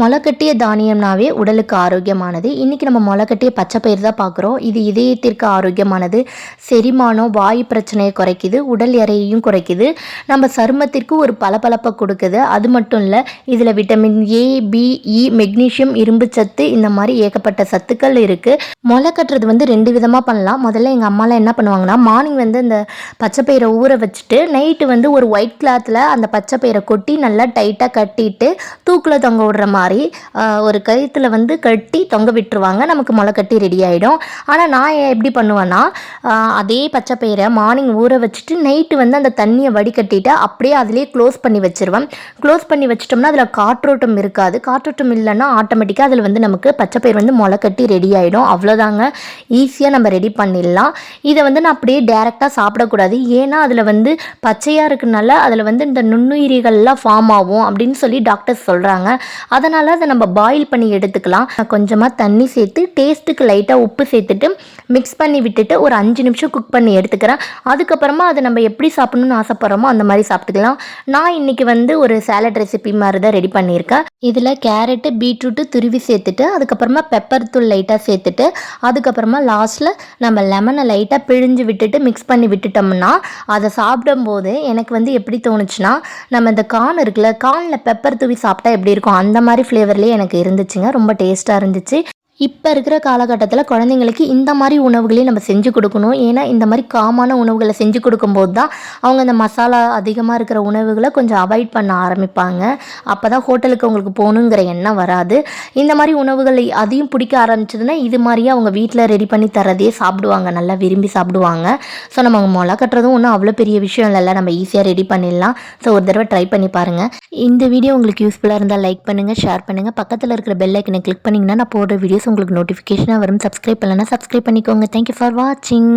முளைக்கட்டிய தானியம்னாவே உடலுக்கு ஆரோக்கியமானது. இன்றைக்கி நம்ம முளைக்கட்டிய பச்சை பயிர் தான் பார்க்குறோம். இது இதயத்திற்கு ஆரோக்கியமானது. செரிமானம் வாயு பிரச்சனையை குறைக்குது. உடல் எறையையும் குறைக்குது. நம்ம சருமத்திற்கு ஒரு பளபளப்பை கொடுக்குது. அது மட்டும் இல்லை இதில் vitamin A B E magnesium இரும்பு சத்து இந்த மாதிரி ஏகப்பட்ட சத்துக்கள் இருக்குது முளை கட்டுறது வந்து ரெண்டு விதமாக பண்ணலாம். முதல்ல எங்கள் அம்மாலாம் என்ன பண்ணுவாங்கன்னா மார்னிங் வந்து இந்த பச்சை பயிரை ஊற வச்சுட்டு நைட்டு வந்து ஒரு ஒயிட் கிளாத்தில் அந்த பச்சை பயிரை கொட்டி நல்லா டைட்டாக கட்டிட்டு தூக்கில் தொங்க விடுற மாதிரி மாதிரி ஒரு கயிற்றுல வந்து கட்டி தொங்க விட்டுருவாங்க. நமக்கு முளை கட்டி ரெடி ஆகிடும் ஆனால் நான் எப்படி பண்ணுவேன்னா அதே பச்சை பயிரை மார்னிங் ஊற வச்சுட்டு நைட்டு வந்து அந்த தண்ணியை வடிகட்டிட்டு அப்படியே அதிலே க்ளோஸ் பண்ணி வச்சுருவேன். க்ளோஸ் பண்ணி வச்சிட்டோம்னா அதில் காற்றோட்டம் இருக்காது. காற்றோட்டம் இல்லைன்னா ஆட்டோமேட்டிக்காக அதில் வந்து நமக்கு பச்சை பயிர் வந்து முளை கட்டி ரெடி ஆகிடும் அவ்வளோதாங்க. ஈஸியாக நம்ம ரெடி பண்ணிடலாம். இதை வந்து நான் அப்படியே டேரெக்டாக சாப்பிடக்கூடாது. ஏன்னா அதில் வந்து பச்சையாக இருக்கனால அதில் வந்து இந்த நுண்ணுயிரிகள்லாம் ஃபார்ம் ஆகும் அப்படின்னு சொல்லி டாக்டர்ஸ் சொல்கிறாங்க அதை அதனால் அதை நம்ம பாயில் பண்ணி எடுத்துக்கலாம். நான் கொஞ்சமாக தண்ணி சேர்த்து டேஸ்ட்டுக்கு லைட்டாக உப்பு சேர்த்துட்டு மிக்ஸ் பண்ணி விட்டுட்டு ஒரு அஞ்சு நிமிஷம் குக் பண்ணி எடுத்துக்கிறேன். அதுக்கப்புறமா அதை நம்ம எப்படி சாப்பிடணும்னு ஆசைப்படுறோமோ அந்த மாதிரி சாப்பிட்டுக்கலாம். நான் இன்றைக்கி வந்து ஒரு சேலட் ரெசிபி மாதிரி தான் ரெடி பண்ணியிருக்கேன். இதில் கேரட்டு பீட்ரூட்டு துருவி சேர்த்துட்டு அதுக்கப்புறமா பெப்பர் தூள் லைட்டாக சேர்த்துட்டு அதுக்கப்புறமா லாஸ்ட்டில் நம்ம லெமனை லைட்டாக பிழிஞ்சு விட்டுட்டு மிக்ஸ் பண்ணி விட்டுட்டோம்னா அதை சாப்பிடும்போது எனக்கு வந்து எப்படி தோணுச்சுன்னா நம்ம இந்த கான் இருக்குல்ல கானில் பெப்பர் தூவி சாப்பிட்டா எப்படி இருக்கும்? அந்த மாதிரி ஃப்ளேவர்லேயே எனக்கு இருந்துச்சுங்க. ரொம்ப டேஸ்ட்டாக இருந்துச்சு. இப்போ இருக்கிற காலகட்டத்தில் குழந்தைங்களுக்கு இந்த மாதிரி உணவுகளையும் நம்ம செஞ்சு கொடுக்கணும். ஏன்னா இந்த மாதிரி காமான உணவுகளை செஞ்சு கொடுக்கும்போது தான் அவங்க இந்த மசாலா அதிகமாக இருக்கிற உணவுகளை கொஞ்சம் அவாய்ட் பண்ண ஆரம்பிப்பாங்க. அப்போ தான் ஹோட்டலுக்கு அவங்களுக்கு போகணுங்கிற எண்ணம் வராது. இந்த மாதிரி உணவுகளை அதையும் பிடிக்க ஆரம்பிச்சதுன்னா இது மாதிரியே அவங்க வீட்டில் ரெடி பண்ணி தரதையே சாப்பிடுவாங்க. நல்லா விரும்பி சாப்பிடுவாங்க. ஸோ நம்ம முளை கட்டுறதும் ஒன்றும் அவ்வளோ பெரிய விஷயம் இல்லைல்ல. நம்ம ஈஸியாக ரெடி பண்ணிடலாம். ஸோ ஒரு தடவை ட்ரை பண்ணி பாருங்கள் இந்த வீடியோ உங்களுக்கு யூஸ்ஃபுல்லாக இருந்தால் லைக் பண்ணுங்கள் ஷேர் பண்ணுங்கள் பக்கத்தில் இருக்கிற பெல் ஐக்கனை கிளிக் பண்ணிங்கன்னா நான் போடுற வீடியோஸ் உங்களுக்கு நோட்டிஃபிகேஷனாக வரும். சப்ஸ்கிரைப் பண்ணலன்னா சப்ஸ்கிரைப் பண்ணிக்கோங்க. தேங்க்யூ ஃபார் வாட்சிங்